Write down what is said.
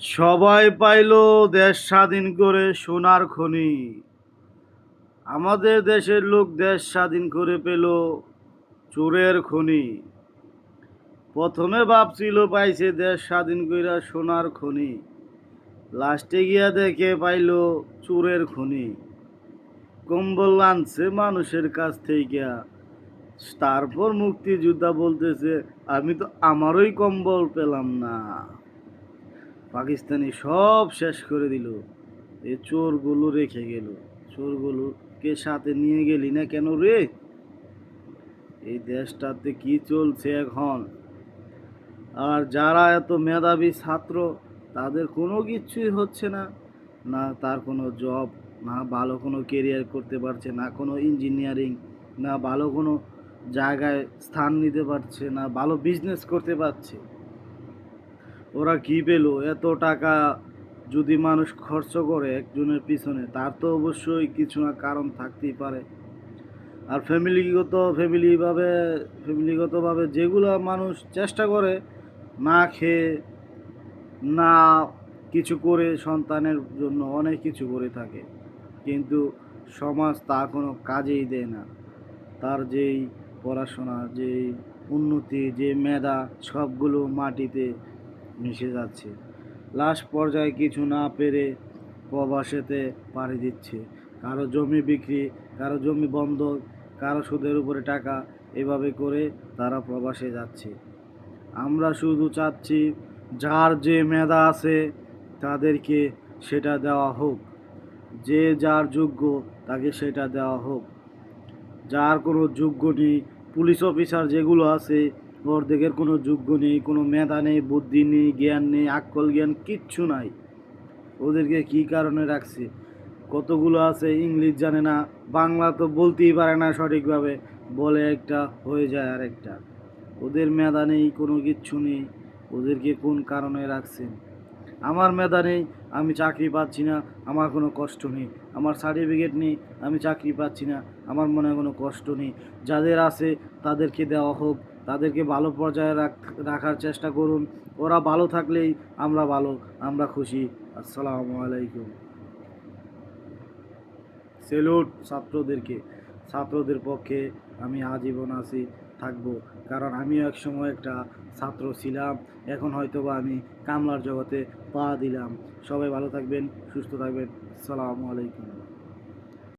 সবাই পাইল দেশ স্বাধীন করে সোনার খনি। আমাদের দেশের লোক দেশ স্বাধীন করে পেল চোরের খনি। প্রথমে ভাবছিল পাইছে দেশ স্বাধীন কইরা সোনার খনি। লাস্টে গিয়া দেখে পাইল চোরের খনি। কম্বল আনছে মানুষের কাছ থেকে। তারপর মুক্তিযোদ্ধা বলতেছে, আমি তো আমারই কম্বল পেলাম না। পাকিস্তানি সব শেষ করে দিল। এই চোরগুলো রেখে গেল। চোরগুলোকে সাথে নিয়ে গেলি না কেন রে? এই দেশটাতে কি চলছে এখন? আর যারা এত মেধাবী ছাত্র, তাদের কোনো কিছুই হচ্ছে না। না তার কোনো জব, না ভালো কোনো কেরিয়ার করতে পারছে, না কোনো ইঞ্জিনিয়ারিং না ভালো কোনো জায়গায় স্থান নিতে পারছে, না ভালো বিজনেস করতে পারছে। ওরা কি পেল? এত টাকা যদি মানুষ খরচ করে একজনের পিছনে, তার তো অবশ্যই কিছু না কারণ থাকতেই পারে। আর ফ্যামিলিগত, ফ্যামিলিভাবে, ফ্যামিলিগতভাবে যেগুলো মানুষ চেষ্টা করে, না খেয়ে, না কিছু করে সন্তানের জন্য অনেক কিছু করে থাকে। কিন্তু সমাজ তা কোনো কাজেই দেয় না। তার যেই পড়াশোনা, যেই উন্নতি, যে মেধা, সবগুলো মাটিতে মিশে যাচ্ছে। লাস্ট পর্যায়ে কিছু না পেরে প্রবাসেতে পাড়ি দিচ্ছে। কারও জমি বিক্রি, কারও জমি বন্ধক, কারও সুদের উপরে টাকা, এভাবে করে তারা প্রবাসে যাচ্ছে। আমরা শুধু চাচ্ছি, যার যে মেধা আছে, তাদেরকে সেটা দেওয়া হোক। যে যার যোগ্য, তাকে সেটা দেওয়া হোক। যার কোনো যোগ্য নেই, পুলিশ অফিসার যেগুলো আছে অর্ধেকের কোনো যোগ্য নেই, কোনো মেধা নেই, বুদ্ধি নেই, জ্ঞান নেই আকল জ্ঞান, কিচ্ছু নাই। ওদেরকে কি কারণে রাখছে? কতগুলো আছে ইংলিশ জানে না, বাংলা তো বলতেই পারে না সঠিকভাবে, বলে একটা হয়ে যায় আর একটা ওদের মেধা নেই, কোনো কিচ্ছু নেই, ওদেরকে কোন কারণে রাখছেন? আমার মেধা নেই, আমি চাকরি পাচ্ছি না, আমার কোনো কষ্ট নেই। আমার সার্টিফিকেট নেই, আমি চাকরি পাচ্ছি না, আমার মনে কোনো কষ্ট নেই। যাদের আছে তাদেরকে দেওয়া হোক, তাদেরকে ভালো পর্যায়ে রাখ- রাখার চেষ্টা করুন। ওরা ভালো থাকলেই আমরা ভালো, আমরা খুশি। আসসালামু আলাইকুম। সেলুট ছাত্রদেরকে, ছাত্রদের পক্ষে আমি আজীবন আছি। থাকব। কারণ আমিও এক সময় একটা ছাত্র ছিলাম, এখন হয়তো বা আমি কামলার জগতে পা দিলাম। সবাই ভালো থাকবেন, সুস্থ থাকবেন। সালামু আলাইকুম।